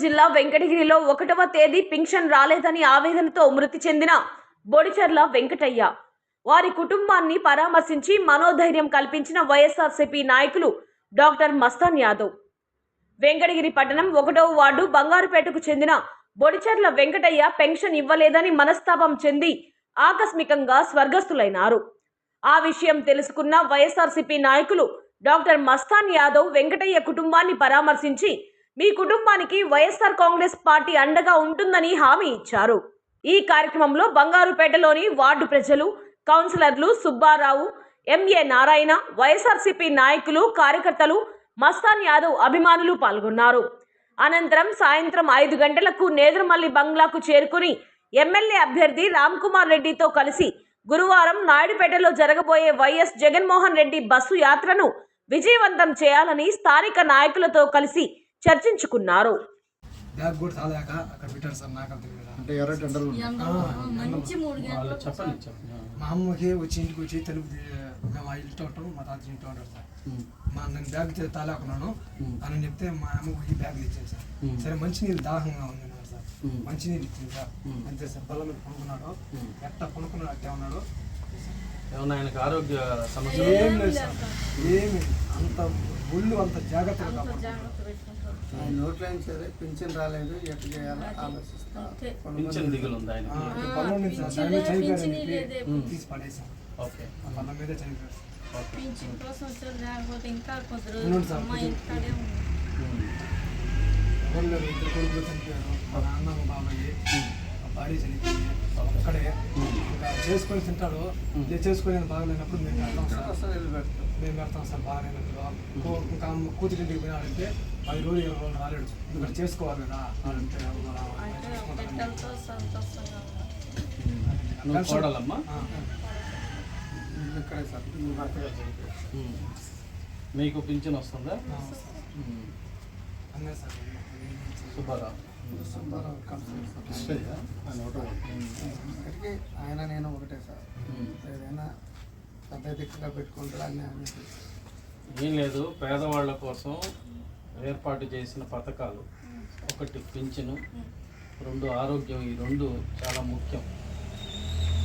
జిల్లా వెంకటగిరిలో ఒకటవ తేదీ పింఛన్ రాలేదని ఆవేదనతో మృతి చెందిన బొడిచెర్ల వెంకటయ్య. వారి కుటుంబాన్ని పరామర్శించి మనోధైర్యం కల్పించిన వైఎస్ఆర్సీపీ నాయకులు డాక్టర్ మస్తాన్ యాదవ్. వెంకటగిరి పట్టణం ఒకటవ వార్డు బంగారుపేటకు చెందిన బొడిచెర్ల వెంకటయ్య పెన్షన్ ఇవ్వలేదని మనస్తాపం చెంది ఆకస్మికంగా స్వర్గస్థులైనారు. ఆ విషయం తెలుసుకున్న వైఎస్ఆర్సీపీ నాయకులు డాక్టర్ మస్తాన్ యాదవ్ వెంకటయ్య కుటుంబాన్ని పరామర్శించి మీ కుటుంబానికి వైఎస్ఆర్ కాంగ్రెస్ పార్టీ అండగా ఉంటుందని హామీ ఇచ్చారు. ఈ కార్యక్రమంలో బంగారుపేటలోని వార్డు ప్రజలు కౌన్సిలర్లు సుబ్బారావు ఎంఏ నారాయణ వైఎస్ఆర్సీపీ నాయకులు కార్యకర్తలు మస్తాన్ యాదవ్ అభిమానులు పాల్గొన్నారు. అనంతరం సాయంత్రం ఐదు గంటలకు నేదురుమల్లి బంగ్లాకు చేరుకుని ఎమ్మెల్యే అభ్యర్థి రామ్ కుమార్ రెడ్డితో కలిసి గురువారం నాయుడుపేటలో జరగబోయే వైఎస్ జగన్మోహన్ రెడ్డి బస్సు యాత్రను విజయవంతం చేయాలని స్థానిక నాయకులతో కలిసి చర్చించుకున్నారు. బ్యాగ్ కూడా అక్కడ పెట్టారు సార్ నాకు అంత తెలియదు. అంటే ఎర్ర టెండర్లు మంచి మూడు మా అమ్మకి వచ్చి ఇంటికి వచ్చి తలుపు తీ- మేము ఆ ఇంట్లో ఉంటాం మా తాత ఇంట్లో ఉంటారు సార్. మా నేను బ్యాగ్ తాలేకున్నాను. అని చెప్తే మా అమ్మ పోయి బ్యాగ్ ఇచ్చాను సార్. సరే మంచినీళ్ళు దాహంగా ఉంది సార్. మంచినీళ్ళు ఇచ్చింది సార్. అంతే సార్ బల్ల మీద కొనుక్కున్నాడు ఎట్ట కొనుక్కున్నాడు అట్టే ఉన్నాడు. ఏమన్నా ఆయనకు ఆరోగ్య సమస్య ఏం లేదు సార్. ఏమి అంత ఒళ్ళు అంత జాగ్రత్తగా పెట్టుకుంటారు ఆయన సరే పింఛన్ రాలేదు ఎట్లా చేయాలో ఆలోచిస్తా. పింఛన్ దిగులు ఉంది పొలం తీసి పడేసాం ఓకే. పొలం మీదే చనిపోయారు ఓకే. పింఛన్ కోసం వచ్చారు లేకపోతే ఇంకా కొద్ది అవును రోజులు సార్, అమ్మాయి ఇంటికాడే ఉంది ఎవరు లేరు ఇద్దరు కొడుకులు చనిపోయారు. మా నాన్న మా బాబాయ్ మా భార్య చనిపోయింది. ఒక్కడే. ఇంకా చేసుకొని తింటాడు. చేసుకొని నేను బాగలేనప్పుడు మేము వెళ్తాం సార్. మేము వెళ్తాం సార్ బాగాలేనప్పుడు. ఇంకా అమ్మ కూతురి ఇంటికి పోయినాడంటే పది రోజులు ఇరవై రోజులు రాలేడు. ఇక్కడ చేసుకోవాలి కదా. అంటే ఇక్కడే సార్. మీకు పింఛన్ వస్తుందా? ఆ, అన్నీ సార్ సుబ్బారావు. ఆయన. ఇక్కడికి నేను ఒకటే సార్. ఏదైనా పెద్ద దిక్కుగా పెట్టుకుంటారు ఏం లేదు పేదవాళ్ళ కోసం ఏర్పాటు చేసిన పథకాలు. ఒకటి పింఛను రెండు ఆరోగ్యం ఈ రెండు చాలా ముఖ్యం.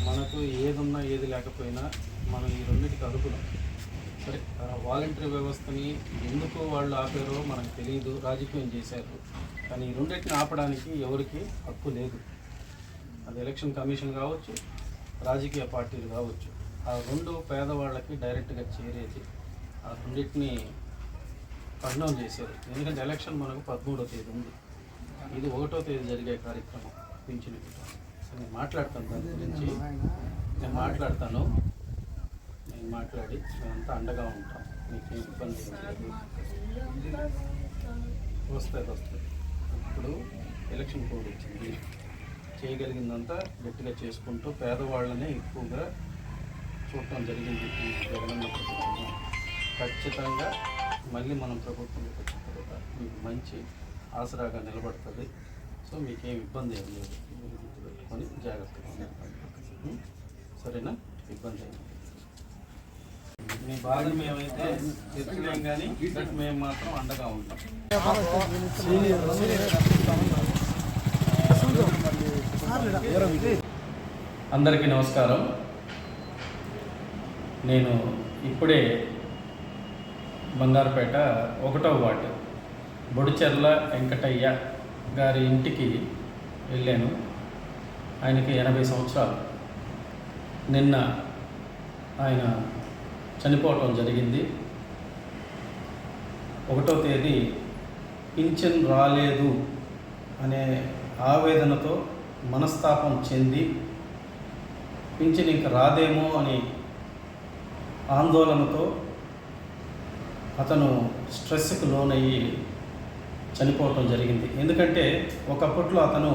మనకు ఏదున్నా ఏది లేకపోయినా మనం ఈ రెండింటికి అర్హులం. సరే వాలంటరీ వ్యవస్థని ఎందుకు వాళ్ళు ఆపారో మనకు తెలియదు రాజకీయం చేశారు. కానీ ఈ రెండింటిని ఆపడానికి ఎవరికి హక్కు లేదు. అది ఎలక్షన్ కమిషన్ కావచ్చు రాజకీయ పార్టీలు కావచ్చు. ఆ రెండు పేదవాళ్ళకి డైరెక్ట్గా చేరేది. ఆ రెండింటిని పగ్నం చేశారు. ఎందుకంటే ఎలక్షన్ మనకు పదమూడో తేదీ ఉంది. ఇది ఒకటో తేదీ జరిగే కార్యక్రమం పింఛన్ నేను మాట్లాడతాను దాని గురించి. నేను మాట్లాడతాను. నేను మాట్లాడి మేమంతా అండగా ఉంటాం. మీకు ఇబ్బంది వస్తుంది వస్తుంది ఇప్పుడు ఎలక్షన్ కోడ్ వచ్చింది. చేయగలిగిందంతా గట్టిగా చేసుకుంటూ పేదవాళ్ళనే ఎక్కువగా చూడటం జరిగింది. జగనన్న ప్రభుత్వం. ఖచ్చితంగా మళ్ళీ మనం ప్రభుత్వంలోకి వచ్చిన తర్వాత మీకు మంచి ఆసరాగా నిలబడుతుంది. సో మీకేం ఇబ్బంది ఏం లేదు. పెట్టుకొని జాగ్రత్తగా సరేనా? ఇబ్బంది ఏం మీ బాధ మేమైతే తెచ్చులేం కానీ బట్ మేము మాత్రం అండగా ఉంటాం. అందరికీ నమస్కారం. నేను ఇప్పుడే బంగారుపేట ఒకటో వార్డు. బొడిచెర్ల వెంకటయ్య గారి ఇంటికి వెళ్ళాను. ఆయనకి ఎనభై సంవత్సరాలు. నిన్న ఆయన చనిపోవటం జరిగింది. ఒకటో తేదీ పింఛన్ రాలేదు అనే ఆవేదనతో మనస్తాపం చెంది పింఛన్ ఇంక రాదేమో అని ఆందోళనతో అతను స్ట్రెస్కి లోనయ్యి చనిపోవటం జరిగింది. ఎందుకంటే ఒకప్పట్లో అతను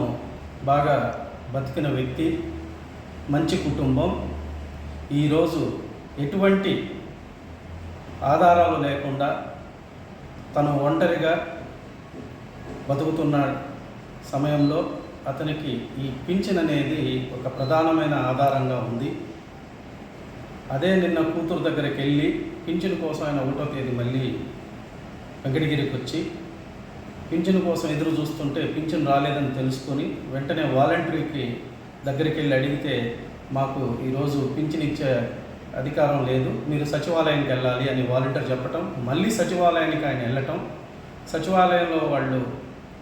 బాగా బతికిన వ్యక్తి మంచి కుటుంబం. ఈరోజు ఎటువంటి ఆధారాలు లేకుండా తను ఒంటరిగా బతుకుతున్న సమయంలో అతనికి ఈ పింఛన్ అనేది ఒక ప్రధానమైన ఆధారంగా ఉంది. అదే నిన్న కూతురు దగ్గరికి వెళ్ళి పింఛను కోసం ఆయన ఒకటో తేదీ మళ్ళీ వెంకటగిరికి వచ్చి పింఛను కోసం ఎదురు చూస్తుంటే పింఛను రాలేదని తెలుసుకొని వెంటనే వాలంటరీకి దగ్గరికి వెళ్ళి అడిగితే మాకు ఈరోజు పింఛన్ ఇచ్చే అధికారం లేదు మీరు సచివాలయానికి వెళ్ళాలి అని వాలంటీర్ చెప్పటం మళ్ళీ సచివాలయానికి ఆయన వెళ్ళటం సచివాలయంలో వాళ్ళు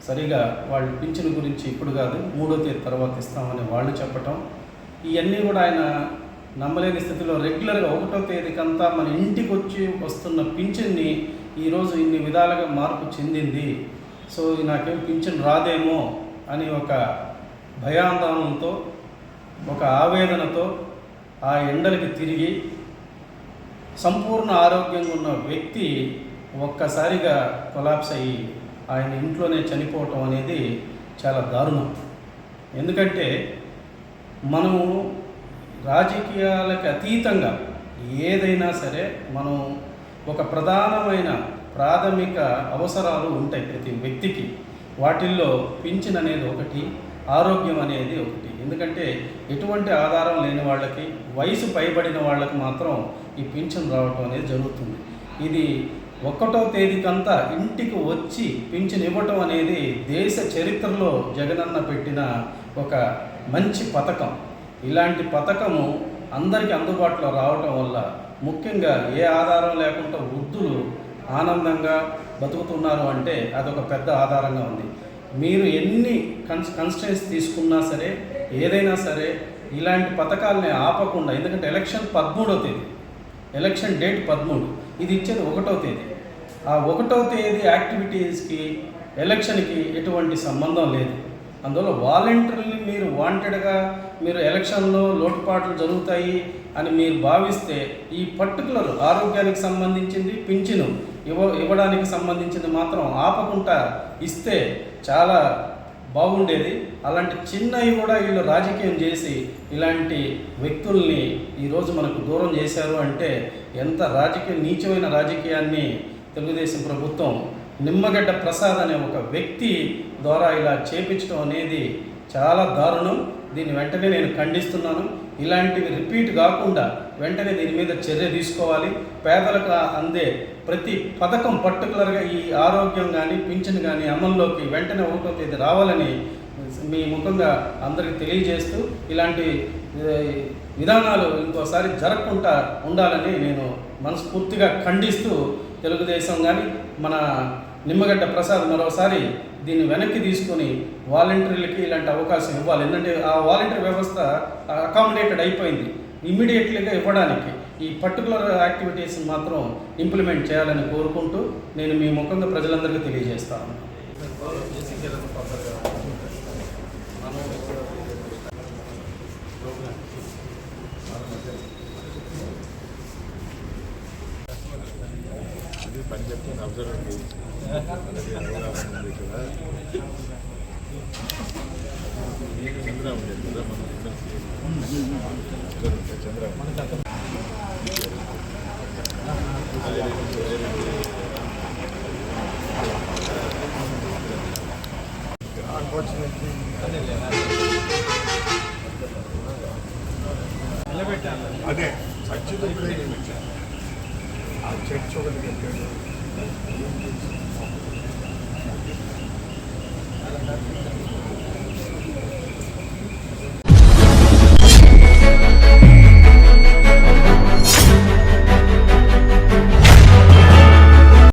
సరిగా వాళ్ళు పింఛను గురించి ఇప్పుడు కాదు మూడో తేదీ తర్వాత ఇస్తామని వాళ్ళు చెప్పటం ఇవన్నీ కూడా ఆయన నమ్మలేని స్థితిలో రెగ్యులర్గా ఒకటో తేదీకంతా మన ఇంటికి వచ్చి వస్తున్న పింఛన్ని ఈరోజు ఇన్ని విధాలుగా మార్పు చెందింది. సో నాకేం పింఛన్ రాదేమో అని ఒక భయాందోళనతో ఒక ఆవేదనతో ఆ ఎండలకి తిరిగి సంపూర్ణ ఆరోగ్యంగా ఉన్న వ్యక్తి ఒక్కసారిగా కొలాప్స్ అయ్యి ఆయన ఇంట్లోనే చనిపోవటం అనేది చాలా దారుణం. ఎందుకంటే మనము రాజకీయాలకు అతీతంగా ఏదైనా సరే మనం ఒక ప్రధానమైన ప్రాథమిక అవసరాలు ఉంటాయి ప్రతి వ్యక్తికి. వాటిల్లో పింఛన్ అనేది ఒకటి ఆరోగ్యం అనేది ఒకటి. ఎందుకంటే ఎటువంటి ఆధారం లేని వాళ్ళకి వయసు పైబడిన వాళ్ళకి మాత్రం ఈ పింఛన్ రావటం అనేది జరుగుతుంది. ఇది ఒక్కటో తేదీకంతా ఇంటికి వచ్చి పింఛన్ ఇవ్వటం అనేది దేశ చరిత్రలో జగనన్న పెట్టిన ఒక మంచి పథకం. ఇలాంటి పథకము అందరికీ అందుబాటులో రావటం వల్ల ముఖ్యంగా ఏ ఆధారం లేకుండా వృద్ధులు ఆనందంగా బతుకుతున్నారు అంటే అదొక పెద్ద ఆధారంగా ఉంది. మీరు ఎన్ని కన్స్ కన్స్టెన్స్ తీసుకున్నా సరే ఏదైనా సరే ఇలాంటి పథకాలని ఆపకుండా ఎందుకంటే ఎలక్షన్ పదమూడో తేదీ ఎలక్షన్ డేట్ పదమూడు ఇది ఇచ్చేది ఒకటో తేదీ. ఆ ఒకటో తేదీ యాక్టివిటీస్కి ఎలక్షన్కి ఎటువంటి సంబంధం లేదు. అందువల్ల వాలంటీర్ని మీరు వాంటెడ్గా మీరు ఎలక్షన్లో లోటుపాట్లు జరుగుతాయి అని మీరు భావిస్తే ఈ పర్టికులర్ ఆరోగ్యానికి సంబంధించింది పింఛను ఇవ్వ ఇవ్వడానికి సంబంధించింది మాత్రం ఆపకుండా ఇస్తే చాలా బాగుండేది. అలాంటి చిన్నవి కూడా వీళ్ళు రాజకీయం చేసి ఇలాంటి వ్యక్తుల్ని ఈరోజు మనకు దూరం చేశారు అంటే ఎంత రాజకీయ నీచమైన రాజకీయాన్ని తెలుగుదేశం ప్రభుత్వం నిమ్మగడ్డ ప్రసాద్ అనే ఒక వ్యక్తి ద్వారా ఇలా చేపించడం అనేది చాలా దారుణం. దీన్ని వెంటనే నేను ఖండిస్తున్నాను. ఇలాంటివి రిపీట్ కాకుండా వెంటనే దీని మీద చర్య తీసుకోవాలి. పేదలకు అందే ప్రతి పథకం పర్టికులర్గా ఈ ఆరోగ్యం కానీ పింఛన్ కానీ అమల్లోకి వెంటనే ఒకటో తేదీ రావాలని మీ ముఖంగా అందరికి తెలియజేస్తూ ఇలాంటి విధానాలు ఇంకోసారి జరగకుండా ఉండాలని నేను మనస్ఫూర్తిగా ఖండిస్తూ తెలుగుదేశం కానీ మన నిమ్మగడ్డ ప్రసాద్ మరోసారి దీన్ని వెనక్కి తీసుకొని వాలంటీర్లకి ఇలాంటి అవకాశం ఇవ్వాలి. ఎందుకంటే ఆ వాలంటీర్ వ్యవస్థ అకామిడేటెడ్ అయిపోయింది. ఇమ్మీడియట్లీగా ఇవ్వడానికి ఈ పర్టికులర్ యాక్టివిటీస్ మాత్రం ఇంప్లిమెంట్ చేయాలని కోరుకుంటూ నేను మీ ముఖంగా ప్రజలందరికీ తెలియజేస్తాను. పని చెప్తే అబ్జర్వ్ చంద్ర ఉండేది కదా మన చంద్ర అన్ఫార్చునేట్లీ అదే సచ్చితప్పుడే ఆ చర్చ్ ఒకటి కట్టాడు